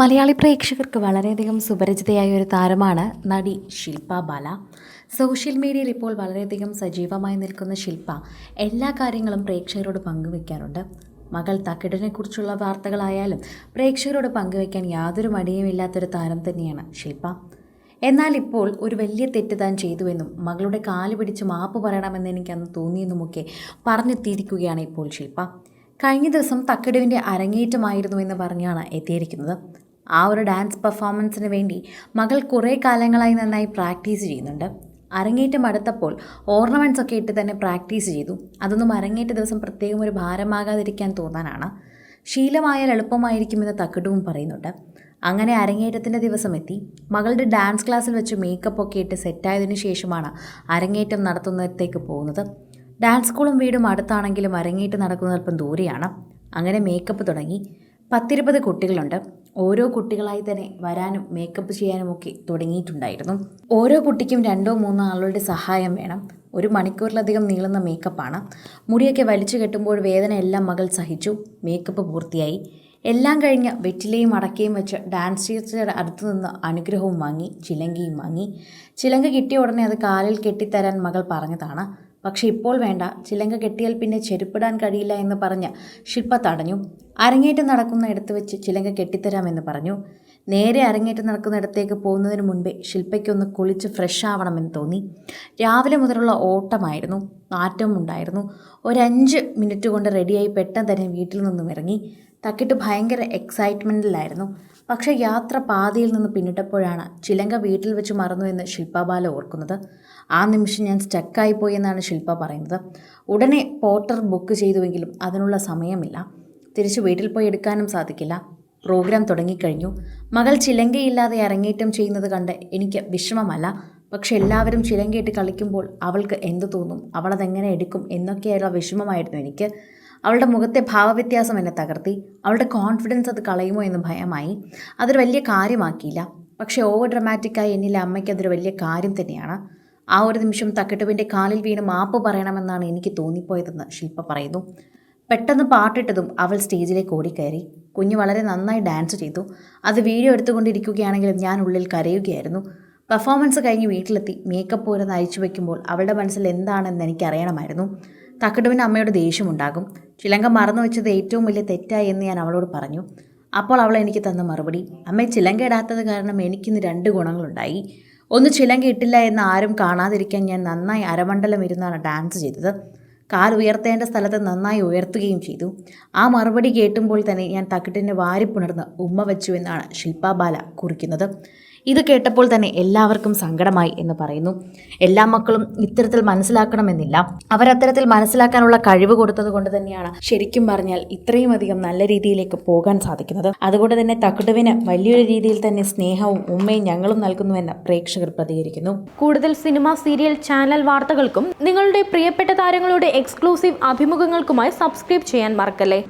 മലയാളി പ്രേക്ഷകർക്ക് വളരെയധികം സുപരിചിതയായ ഒരു താരമാണ് നടി ശില്പ ബാല. സോഷ്യൽ മീഡിയയിൽ ഇപ്പോൾ വളരെയധികം സജീവമായി നിൽക്കുന്ന ശില്പ എല്ലാ കാര്യങ്ങളും പ്രേക്ഷകരോട് പങ്കുവെക്കാറുണ്ട്. മകൾ തക്കിടിനെക്കുറിച്ചുള്ള വാർത്തകളായാലും പ്രേക്ഷകരോട് പങ്കുവെക്കാൻ യാതൊരു മടിയും ഇല്ലാത്തൊരു താരം തന്നെയാണ് ശില്പ. എന്നാൽ ഇപ്പോൾ ഒരു വലിയ തെറ്റ് താൻ ചെയ്തുവെന്നും മകളുടെ കാൽ പിടിച്ച് മാപ്പ് പറയണമെന്ന് എനിക്കന്ന് തോന്നിയെന്നുമൊക്കെ പറഞ്ഞെത്തിയിരിക്കുകയാണ് ഇപ്പോൾ ശില്പ. കഴിഞ്ഞ ദിവസം തക്കടുവിന്റെ അരങ്ങേറ്റമായിരുന്നു എന്ന് പറഞ്ഞാണ് എത്തിയിരിക്കുന്നത്. ആ ഒരു ഡാൻസ് പെർഫോമൻസിന് വേണ്ടി മകൾ കുറേ കാലങ്ങളായി നന്നായി പ്രാക്ടീസ് ചെയ്യുന്നുണ്ട്. അരങ്ങേറ്റം അടുത്തപ്പോൾ ഓർണമെന്റ്സ് ഒക്കെ ഇട്ട് തന്നെ പ്രാക്ടീസ് ചെയ്തു. അതൊന്നും അരങ്ങേറ്റ ദിവസം പ്രത്യേകം ഒരു ഭാരമാകാതിരിക്കാൻ തോന്നാനാണ്. ശീലമായാൽ എളുപ്പമായിരിക്കുമെന്ന് തക്കടുവും പറയുന്നുണ്ട്. അങ്ങനെ അരങ്ങേറ്റത്തിന്റെ ദിവസം എത്തി. മകളുടെ ഡാൻസ് ക്ലാസ്സിൽ വെച്ച് മേക്കപ്പ് ഒക്കെ ഇട്ട് സെറ്റായതിനു ശേഷമാണ് അരങ്ങേറ്റം നടത്തുന്നിടത്തേക്ക് പോകുന്നത്. ഡാൻസ് സ്കൂളും വീടും അടുത്താണെങ്കിലും അരങ്ങേറ്റം നടക്കുന്നത് അല്പം ദൂരെയാണ്. അങ്ങനെ മേക്കപ്പ് തുടങ്ങി. പത്തിരുപത് കുട്ടികളുണ്ട്. ഓരോ കുട്ടികളായി തന്നെ വരാനും മേക്കപ്പ് ചെയ്യാനും ഒക്കെ തുടങ്ങിയിട്ടുണ്ടായിരുന്നു. ഓരോ കുട്ടിക്കും രണ്ടോ മൂന്നോ ആളുകളുടെ സഹായം വേണം. ഒരു മണിക്കൂറിലധികം നീളുന്ന മേക്കപ്പാണ് മുടിയൊക്കെ വലിച്ചു കെട്ടുമ്പോൾ വേദന എല്ലാം മകൾ സഹിച്ചു. മേക്കപ്പ് പൂർത്തിയായി. എല്ലാം കഴിഞ്ഞ് വെറ്റിലയും അടക്കയും വെച്ച് ഡാൻസ് ടീച്ചറുടെ അടുത്തു നിന്ന് അനുഗ്രഹവും വാങ്ങി ചിലങ്കയും വാങ്ങി. ചിലങ്ക കിട്ടിയ ഉടനെ അത് കാലിൽ കെട്ടിത്തരാൻ മകൾ പറഞ്ഞതാണ്. പക്ഷേ ഇപ്പോൾ വേണ്ട. ചിലങ്ക കെട്ടിയാൽ പിന്നെ ചെരുപ്പിടാൻ കഴിയില്ല എന്ന് പറഞ്ഞ് ശില്പ തടഞ്ഞു. അരങ്ങേറ്റം നടക്കുന്ന ഇടത്ത് വെച്ച് ചിലങ്ക കെട്ടിത്തരാമെന്ന് പറഞ്ഞു. നേരെ അരങ്ങേറ്റം നടക്കുന്ന ഇടത്തേക്ക് പോകുന്നതിന് മുൻപേ ശില്പയ്ക്കൊന്ന് കുളിച്ച് ഫ്രഷ് ആവണമെന്ന് തോന്നി. രാവിലെ മുതലുള്ള ഓട്ടമായിരുന്നു. നാറ്റവും ഉണ്ടായിരുന്നു ഒരഞ്ച് മിനിറ്റ് കൊണ്ട് റെഡിയായി പെട്ടെന്ന് തന്നെ വീട്ടിൽ നിന്നും ഇറങ്ങി. തക്കിട്ട് ഭയങ്കര എക്സൈറ്റ്മെന്റിലായിരുന്നു പക്ഷെ യാത്ര പാതിയിൽ നിന്ന് പിന്നിട്ടപ്പോഴാണ് ചിലങ്ക വീട്ടിൽ വെച്ച് മറന്നു എന്ന് ശില്പബാല ഓർക്കുന്നത്. ആ നിമിഷം ഞാൻ സ്റ്റക്കായിപ്പോയി എന്നാണ് ശില്പ പറയുന്നത്. ഉടനെ പോർട്ടർ ബുക്ക് ചെയ്തുവെങ്കിലും അതിനുള്ള സമയമില്ല. തിരിച്ച് വീട്ടിൽ പോയി എടുക്കാനും സാധിക്കില്ല. പ്രോഗ്രാം തുടങ്ങിക്കഴിഞ്ഞു. മകൾ ചിലങ്കയില്ലാതെ അരങ്ങേറ്റം ചെയ്യുന്നത് കണ്ട് എനിക്ക് വിഷമമല്ല. പക്ഷെ എല്ലാവരും ചിലങ്കയിട്ട് കളിക്കുമ്പോൾ അവൾക്ക് എന്തു തോന്നും? അവളതെങ്ങനെ എടുക്കും? എന്നൊക്കെയുള്ള വിഷമമായിരുന്നു എനിക്ക്. അവളുടെ മുഖത്തെ ഭാവവ്യത്യാസം എന്നെ തകർത്തി. അവളുടെ കോൺഫിഡൻസ് അത് കളയുമോ എന്ന് ഭയമായി. അതൊരു വലിയ കാര്യമാക്കിയില്ല. പക്ഷേ ഓവർ ഡ്രമാറ്റിക്കായി എന്നിലെ അമ്മയ്ക്ക് അതൊരു വലിയ കാര്യം തന്നെയാണ്. ആ ഒരു നിമിഷം തക്കട്ടുവിന്റെ കാലിൽ വീണ് മാപ്പ് പറയണമെന്നാണ് എനിക്ക് തോന്നിപ്പോയതെന്ന് ശില്പ പറയുന്നു. പെട്ടെന്ന് പാട്ടിട്ടതും അവൾ സ്റ്റേജിലേക്ക് ഓടിക്കയറി. കുഞ്ഞ് വളരെ നന്നായി ഡാൻസ് ചെയ്തു. അത് വീഡിയോ എടുത്തുകൊണ്ടിരിക്കുകയാണെങ്കിലും ഞാൻ ഉള്ളിൽ കരയുകയായിരുന്നു. പെർഫോമൻസ് കഴിഞ്ഞ് വീട്ടിലെത്തി. മേക്കപ്പ് പോലെ നയിച്ചു വയ്ക്കുമ്പോൾ അവളുടെ മനസ്സിൽ എന്താണെന്ന് എനിക്കറിയണമായിരുന്നു. തക്കടുവിന് അമ്മയോട് ദേഷ്യമുണ്ടാകും. ചിലങ്ക മറന്നു വെച്ചത് ഏറ്റവും വലിയ തെറ്റായി എന്ന് ഞാൻ അവളോട് പറഞ്ഞു. അപ്പോൾ അവൾ എനിക്ക് തന്ന മറുപടി അമ്മ ചിലങ്ക ഇടാത്തത് കാരണം എനിക്കിന്ന് രണ്ട് ഗുണങ്ങളുണ്ടായി. ഒന്ന് ചിലങ്ക ഇട്ടില്ല എന്ന് ആരും കാണാതിരിക്കാൻ ഞാൻ നന്നായി അരമണ്ഡലം ഇരുന്നാണ് ഡാൻസ് ചെയ്തത്. കാൽ ഉയർത്തേണ്ട സ്ഥലത്ത് നന്നായി ഉയർത്തുകയും ചെയ്തു. ആ മറുപടി കേട്ടുമ്പോൾ തന്നെ ഞാൻ തക്കിട്ടിനെ വാരിപ്പുണർന്ന് ഉമ്മ വെച്ചു എന്നാണ് ശില്പ ബാല കുറിക്കുന്നത്. ഇത് കേട്ടപ്പോൾ തന്നെ എല്ലാവർക്കും സങ്കടമായി എന്ന് പറയുന്നു. എല്ലാ മക്കളും ഇത്തരത്തിൽ മനസ്സിലാക്കണമെന്നില്ല. അവരത്തരത്തിൽ മനസ്സിലാക്കാനുള്ള കഴിവ് കൊടുത്തത് കൊണ്ട് തന്നെയാണ് ശരിക്കും പറഞ്ഞാൽ ഇത്രയും അധികം നല്ല രീതിയിലേക്ക് പോകാൻ സാധിക്കുന്നത്. അതുകൊണ്ട് തന്നെ തക്കുടുവിന് വലിയൊരു രീതിയിൽ തന്നെ സ്നേഹവും ഉമ്മയും ഞങ്ങളും നൽകുന്നുവെന്ന് പ്രേക്ഷകർ പ്രതികരിക്കുന്നു. കൂടുതൽ സിനിമ സീരിയൽ ചാനൽ വാർത്തകൾക്കും നിങ്ങളുടെ പ്രിയപ്പെട്ട താരങ്ങളുടെ എക്സ്ക്ലൂസീവ് അഭിമുഖങ്ങൾക്കുമായി സബ്സ്ക്രൈബ് ചെയ്യാൻ മറക്കല്ലേ?